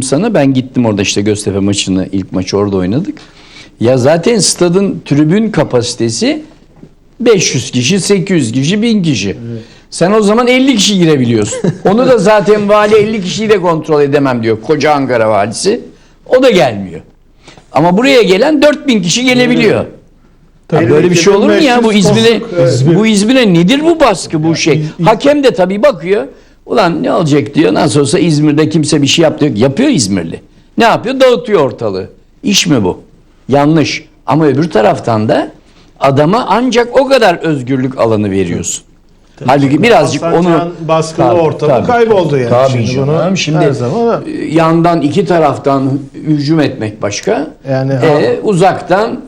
sana ben gittim orada işte Göztepe maçını ilk maçı orada oynadık. Ya zaten stadın tribün kapasitesi 500 kişi, 800 kişi, 1000 kişi. Sen o zaman 50 kişi girebiliyorsun. Onu da zaten vali 50 kişiyi de kontrol edemem diyor. Koca Ankara valisi. O da gelmiyor. Ama buraya gelen 4000 kişi gelebiliyor. Ya böyle bir şey olur mu ya? Bu İzmir'e bu İzmir'e nedir bu baskı bu şey? Hakem de tabii bakıyor. Ulan ne olacak diyor. Nasıl olsa İzmir'de kimse bir şey yaptı. Yapıyor İzmirli. Ne yapıyor? Dağıtıyor ortalığı. İş mi bu? Yanlış. Ama öbür taraftan da adama ancak o kadar özgürlük alanı veriyorsun. Halbuki birazcık Hasan onu Can baskılı Tabii, ortamı tabii. kayboldu yani. Tabii Şimdi canım. bunu Şimdi her zaman- e, yandan iki taraftan hücum etmek başka. Yani e, uzaktan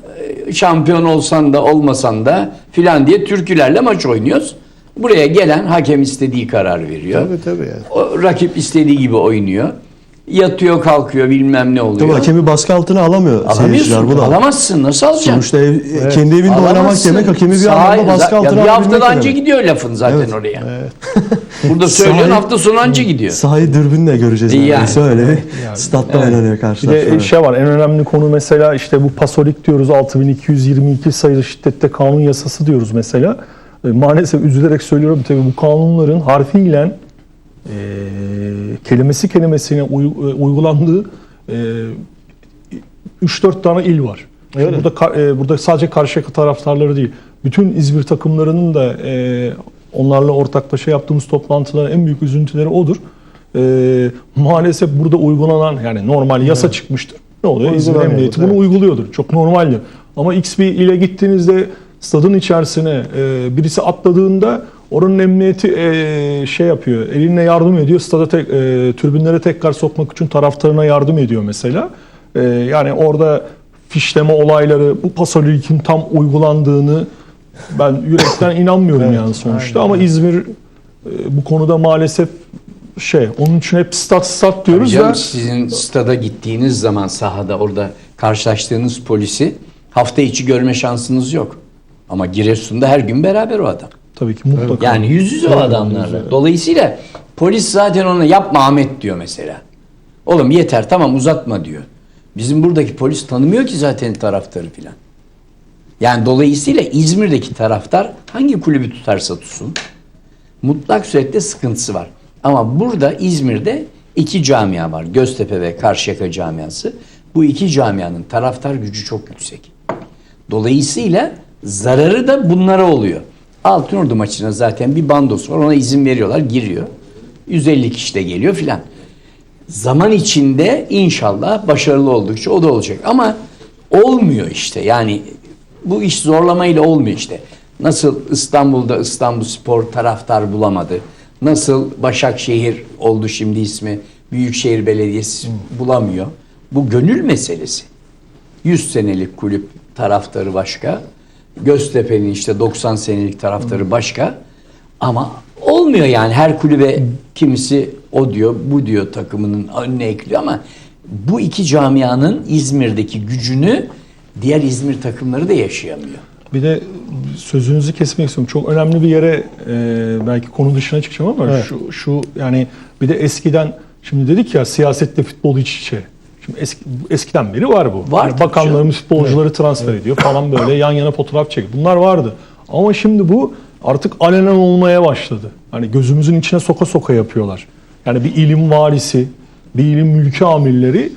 e, şampiyon olsan da olmasan da filan diye türkülerle maç oynuyoruz. Buraya gelen hakem istediği karar veriyor. Tabii tabii yani. O, rakip istediği gibi oynuyor. Yatıyor kalkıyor bilmem ne oluyor. Tabii hakemi baskı altına alamıyor seyirciler. Alamıyorsun. Bu da. Alamazsın. Nasıl alacaksın? Sonuçta ev, kendi evinde oynamak Alamazsın. demek hakemi bir anlamda baskı altına Bir alabilmek haftada anca demek. gidiyor lafın zaten Evet. oraya. Burada söylüyorsun hafta sonu anca gidiyor. Sahayı dürbünle göreceğiz. Yani. Yani. Öyle bir statta oynanıyor Bir karşılaşma. de şey var en önemli konu mesela işte bu pasolik diyoruz 6222 sayılı şiddette kanun yasası diyoruz mesela. E, maalesef üzülerek söylüyorum tabii bu kanunların harfiyle e, kelimesi kelimesine uy- e, uygulandığı e, 3-4 tane il var. Öyle. Burada e, burada sadece Karşıyaka taraftarları değil. Bütün İzmir takımlarının da e, onlarla ortaklaşa yaptığımız toplantıların en büyük üzüntüleri odur. E, maalesef burada uygulanan yani normal yasa çıkmıştır. Ne oluyor? İzmir Emniyeti bunu evet. uyguluyordur. Çok normaldir. Ama X bir ile gittiğinizde stadın içerisine e, birisi atladığında oranın emniyeti e, şey yapıyor, eline yardım ediyor. Stada tek, e, türbünlere tekrar sokmak için taraftarına yardım ediyor mesela. E, yani orada fişleme olayları, bu pasolikin tam uygulandığını ben yürekten inanmıyorum Evet, yani sonuçta. aynen Ama İzmir e, bu konuda maalesef şey, onun için hep stat stat diyoruz Canım, da sizin stada gittiğiniz zaman sahada orada karşılaştığınız polisi hafta içi görme şansınız yok. Ama Giresun'da her gün beraber o adam. tabii ki mutlaka. Yani yüz yüze o adamlarla. Dolayısıyla polis zaten ona yapma Ahmet diyor mesela. Oğlum yeter tamam uzatma diyor. Bizim buradaki polis tanımıyor ki zaten taraftarı filan. Yani dolayısıyla İzmir'deki taraftar hangi kulübü tutarsa tutsun mutlak surette sıkıntısı var. Ama burada İzmir'de iki camia var. Göztepe ve Karşıyaka camiası. Bu iki camianın taraftar gücü çok yüksek. Dolayısıyla zararı da bunlara oluyor. Altınordu maçına zaten bir bandos var. Ona izin veriyorlar. Giriyor. 150 kişi de geliyor filan. Zaman içinde inşallah başarılı oldukça o da olacak. Ama olmuyor işte. Yani bu iş zorlamayla olmuyor işte. Nasıl İstanbul'da İstanbul Spor taraftar bulamadı. Nasıl Başakşehir oldu şimdi ismi. Büyükşehir Belediyesi bulamıyor. Bu gönül meselesi. 100 senelik kulüp taraftarı başka. Göztepe'nin işte 90 senelik taraftarı başka. Ama olmuyor yani her kulübe kimisi o diyor bu diyor takımının önüne ekliyor ama bu iki camianın İzmir'deki gücünü diğer İzmir takımları da yaşayamıyor. Bir de sözünüzü kesmek istiyorum. Çok önemli bir yere e, belki konu dışına çıkacağım ama Evet. şu şu yani bir de eskiden şimdi dedik ya siyasetle futbol iç içe. Şimdi eski, eskiden beri var bu. Var Yani bakanlarımız futbolcuları transfer ediyor falan böyle yan yana fotoğraf çekiyor. Bunlar vardı. Ama şimdi bu artık alenen olmaya başladı. Hani gözümüzün içine soka soka yapıyorlar. Yani bir ilim varisi, bir ilim mülki amirleri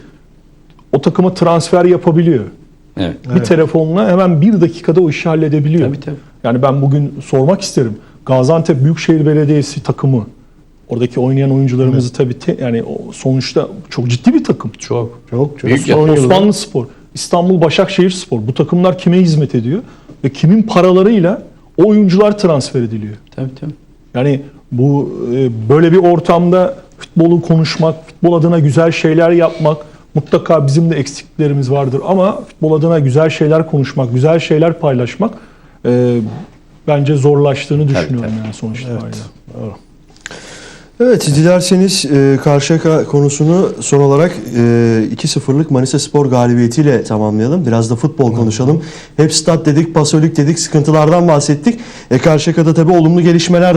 o takıma transfer yapabiliyor. Evet. Bir telefonla hemen bir dakikada o işi halledebiliyor. Tabii, tabii. Yani ben bugün sormak isterim. Gaziantep Büyükşehir Belediyesi takımı oradaki oynayan oyuncularımızı tabii te- yani o sonuçta çok ciddi bir takım. Çok. Çok çok. Büyük yapı. yılda- Osmanlı Spor, İstanbul Başakşehir Spor. Bu takımlar kime hizmet ediyor? Ve kimin paralarıyla o oyuncular transfer ediliyor? Tabii tabii. Yani bu e, böyle bir ortamda futbolu konuşmak, futbol adına güzel şeyler yapmak mutlaka bizim de eksikliklerimiz vardır ama futbol adına güzel şeyler konuşmak, güzel şeyler paylaşmak e, bence zorlaştığını düşünüyorum tabii. yani sonuç itibariyle. Evet dilerseniz e, Karşıyaka konusunu son olarak e, 2-0'lık Manisa Spor galibiyetiyle tamamlayalım. Biraz da futbol konuşalım. Hep stat dedik, pasolik dedik, sıkıntılardan bahsettik. E, Karşıyaka'da tabii olumlu gelişmeler